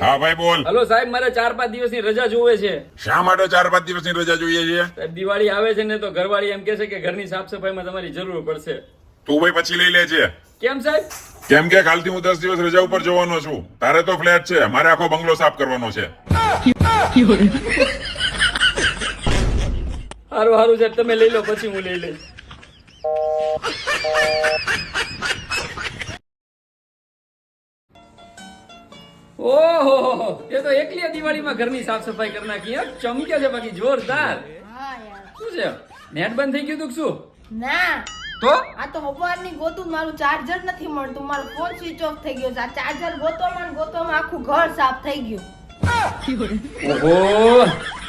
હા ભાઈ બોલ. હલો સાહેબ મારે ચાર પાંચ દિવસની રજા જોવે છે. શા માટે ચાર પાંચ દિવસની રજા જોઈએ છે? સાહેબ દિવાળી આવે છે ને તો ઘરવાળી એમ કે છે કે ઘરની સાફ સફાઈમાં તમારી જરૂર પડશે. તું ભાઈ પછી લઈ લેજે. કેમ સાહેબ? કેમ કે કાલથી હું દસ દિવસ રજા ઉપર જવાનો છું. તારે તો ફ્લેટ છે. મારે આખો બંગલો સાફ કરવાનો છે. સારું સારું સાહેબ તમે લઈ લો પછી હું લઈ લઈશ. ઓહો એ તો એકલી દિવાળીમાં ઘરની સાફ સફાઈ કરી નાખી હો. ચમકે છે બાકી જોરદાર. શું છે? નેટ બંધ થઈ ગયું તું શું? ના. તો? આ તો સવારની ગોતું મારું ચાર્જર નથી મળતું. મારો ફોન સ્વિચ ઓફ થઈ ગયો છે. આ ચાર્જર ગોતોમાં ને ગોતોમાં આખું ઘર સાફ થઈ ગયું. ઓહો.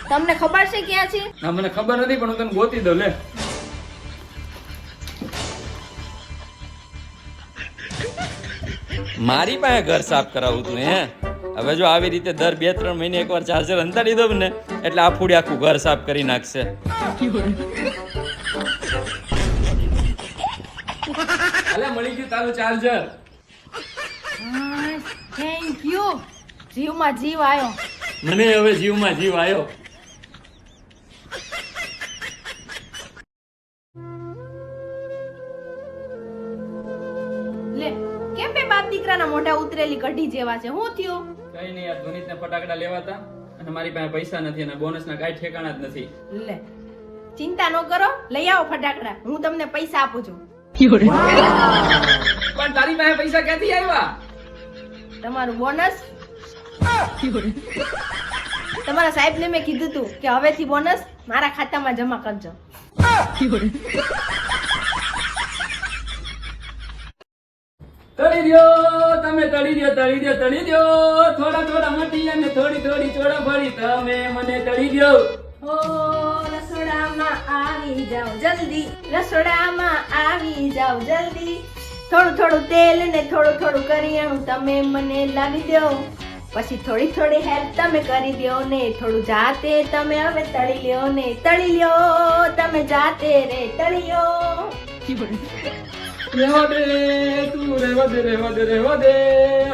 તમને ખબર છે ક્યાં છે? ના મને ખબર નથી પણ હું તને ગોતી દઉં લે. મારી પાસે ઘર સાફ કરાવું તું હે? હવે જો આવી રીતે દર બે ત્રણ મહિને એકવાર ચાર્જર અંતાડી દઉં ને એટલે આ ફૂડી આખું ઘર સાફ કરી નાખશે. મળી ગયું તારું ચાર્જર. થેન્ક યુ જીવમાં જીવ આવ્યો મને હવે જીવમાં જીવ આવ્યો લે કેમ બે બાપ દીકરાના મોઢા ઉતરેલી કઢી જેવા છે? હું થયું? કઈ નહીં યાર ધોનીતને ફટાકડા લેવાતા અને મારી પાસે પૈસા નથી અને બોનસના કઈ ઠેકાણા જ નથી. લે ચિંતા ન કરો લઈ આવો ફટાકડા હું તમને પૈસા આપું છું. પણ તારી પાસે પૈસા ક્યાંથી આવ્યા? તમારું બોનસ? તમારા સાહેબને મેં કીધું તું કે હવેથી બોનસ મારા ખાતામાં જમા કરજો. તળી દ્યો તમે તળી તળી દો તળી દો. થોડા થોડા મટી અને થોડી થોડી ચોડા ફરી તમે મને તળી દો. ઓ રસોડામાં આવી જાઓ જલ્દી. રસોડામાં આવી જાઓ જલ્દી. થોડું થોડું તેલ ને થોડું થોડું કરિયાણું તમે મને લાવી દો. પછી થોડી થોડી હેલ્પ તમે કરી દો ને થોડું જાતે તમે હવે તળી લ્યો ને તળી લ્યો. તમે જાતે રે તળી લ્યો. રહેવા તું રહેવા દે રહેવા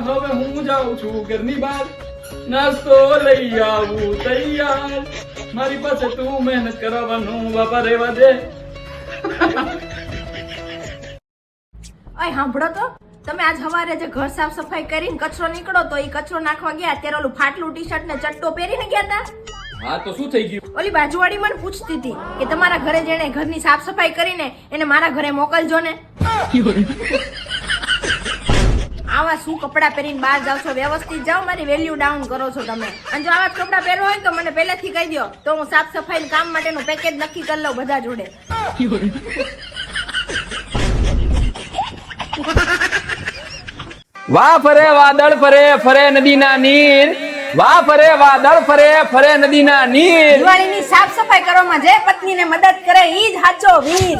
હવે હું જાઉં છું ઘરની બહાર. નાસ્તો લઈ આવું તૈયાર. મારી પાસે તું મહેનત કરાવવાનું બાપા રહેવા દે અય, સાંભળો તો. તમે આજ સવારે જે ઘર સાફ સફાઈ કરીને કચરો નીકળો તો એ કચરો નાખવા ગયા ત્યારે ઓલું ફાટલું ટી શર્ટ ને ચટ્ટો પહેરીને ગયા હતા હા તો શું થઈ ગયું? ઓલી બાજુવાળી મને પૂછતી હતી કે તમારા ઘરે જેણે ઘરની સાફ સફાઈ કરીને એને મારા ઘરે મોકલજો ને. આવા શું કપડા પહેરીને બહાર જાવ છો? વ્યવસ્થિત જાઓ મારી વેલ્યુ ડાઉન કરો છો તમે. અને જો આવા જ કપડા પહેરો હોય તો મને પહેલેથી કહી દો તો હું સાફ સફાઈ કામ માટેનું પેકેજ નક્કી કરી લઉં બધા જોડે. વાહ ફરે વાદળ ફરે ફરે નદીના નીર. વાહ ફરે વાદળ ફરે ફરે નદીના નીર. દિવાળીની સાફ સફાઈ કરવામાં જે પત્નીને મદદ કરે, ઈ જ સાચો વીર.